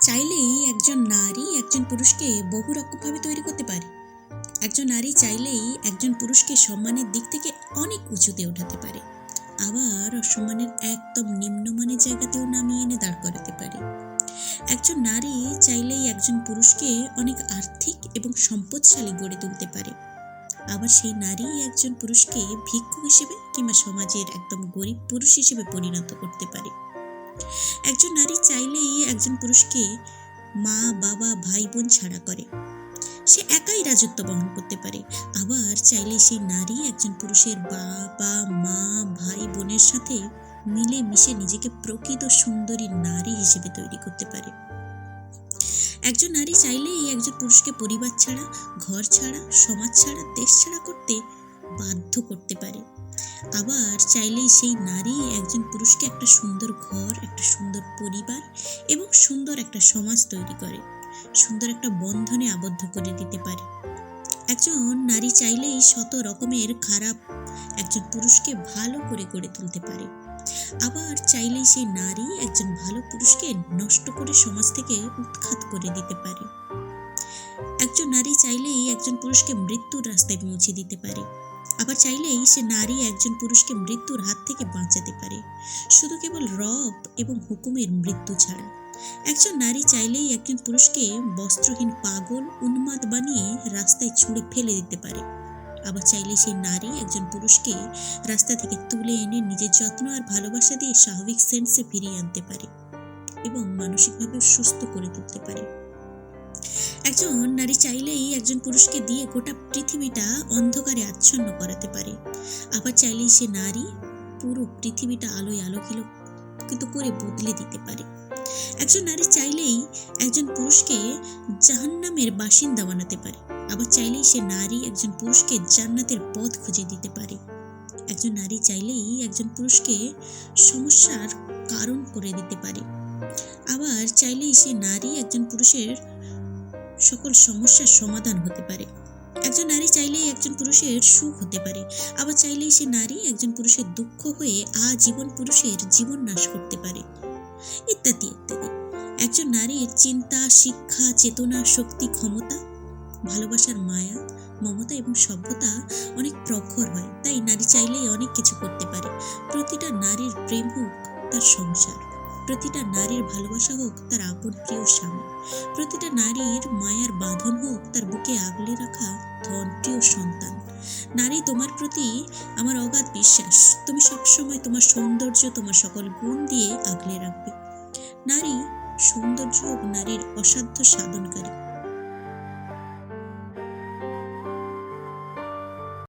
চাইলেই একজন নারী একজন পুরুষকে বহু রকমভাবে তৈরি করতে পারে। একজন নারী চাইলেই একজন পুরুষকে সম্মানের দিক থেকে অনেক উঁচুতে ওঠাতে পারে। আবার অসম্মানের একদম নিম্নমানের জায়গাতেও নামিয়ে এনে দাঁড় করাতে পারে। একজন নারী চাইলেই একজন পুরুষকে অনেক আর্থিক এবং সম্পদশালী গড়ে তুলতে পারে। আবার সেই নারী একজন পুরুষকে ভিক্ষু হিসেবে কিংবা সমাজের একদম গরিব পুরুষ হিসেবে পরিণত করতে পারে। একজন নারী চাইলেই একজন পুরুষকে মা, বাবা ভাই বোন ছাড়া করে। সে একাই রাজত্ব বহন করতে পারে। আবার চাইলে সেই নারী একজন পুরুষের বাবা, মা ভাই বোনের সাথে মিলে মিশে নিজেকে প্রকৃত সুন্দরী নারী হিসেবে তৈরি করতে পারে। একজন নারী চাইলেই একজন পুরুষকে পরিবার ছাড়া, ঘর ছাড়া, সমাজ ছাড়া, দেশ ছাড়া করতে বাধ্য করতে পারে। আবার চাইলেই সেই নারী একজন পুরুষকে একটা সুন্দর ঘর, একটা সুন্দর পরিবার এবং সুন্দর একটা সমাজ তৈরি করে। সুন্দর একটা বন্ধনে আবদ্ধ করে দিতে পারে। একজন নারী চাইলেই শত রকমের খারাপ একজন পুরুষকে ভালো করে গড়ে তুলতে পারে। আবার চাইলেই সেই নারী একজন ভালো পুরুষকে নষ্ট করে সমাজ থেকে উৎখাত করে দিতে পারে। একজন নারী চাইলেই একজন পুরুষকে মৃত্যুর রাস্তায় পৌঁছে দিতে পারে। আবার চাইলেই সে নারী একজন পুরুষকে মৃত্যুর হাত থেকে বাঁচাতে পারে। শুধু কেবল রব এবং হুকুমের মৃত্যু ছাড়া। একজন নারী চাইলেই একজন পুরুষকে বস্ত্রহীন পাগল, উন্মাদ বানিয়ে রাস্তায় ছুঁড়ে ফেলে দিতে পারে। আবার চাইলে সেই নারী একজন পুরুষকে রাস্তা থেকে তুলে এনে নিজের যত্ন আর ভালোবাসা দিয়ে স্বাভাবিক সেন্সে ফিরিয়ে আনতে পারে এবং মানসিকভাবে সুস্থ করে তুলতে পারে। একজন নারী চাইলেই একজন পুরুষকে দিয়ে গোটা পৃথিবীটা অন্ধকারে আচ্ছন্ন করাতে পারে। আবার চাইলেই সে নারী পুরো পৃথিবীটা আলোয় আলোকিলো কিন্তু করে বদলে দিতে পারে। একজন নারী চাইলেই একজন পুরুষকে জাহান্নামের বাসিন্দা বানাতে পারে। আবার চাইলেই সে নারী একজন পুরুষকে জান্নাতের পথ খুঁজে দিতে পারে। একজন নারী চাইলেই একজন পুরুষকে সমস্যার কারণ করে দিতে পারে। আবার চাইলেই সে নারী একজন পুরুষের সকল সমস্যার সমাধান হতে পারে। একজন নারী চাইলেই একজন পুরুষের সুখ হতে পারে, আবার চাইলেই সে নারী একজন পুরুষের দুঃখ হয়ে আজীবন পুরুষের জীবন নাশ করতে পারে। ইত্যাদি ইত্যাদি। একজন নারীর চিন্তা, শিক্ষা, চেতনা, শক্তি, ক্ষমতা, ভালোবাসার মায়া, মমতা এবং সভ্যতা অনেক প্রখর হয়, তাই নারী চাইলেই অনেক কিছু করতে পারে। প্রতিটা নারীর প্রেম হোক তার সংসার। প্রতিটা নারীর ভালোবাসা হোক তার আপন প্রিয় স্বামী। প্রতিটা নারীর মায়ার বাঁধন হোক তার বুকে আগলে রাখা ধন প্রিয় সন্তান। নারী, তোমার প্রতি আমার অগাধ বিশ্বাস। তুমি সবসময় তোমার সৌন্দর্য, তোমার সকল গুণ দিয়ে আগলে রাখবে। নারী, সৌন্দর্য হোক নারীর অসাধ্য সাধনকারী।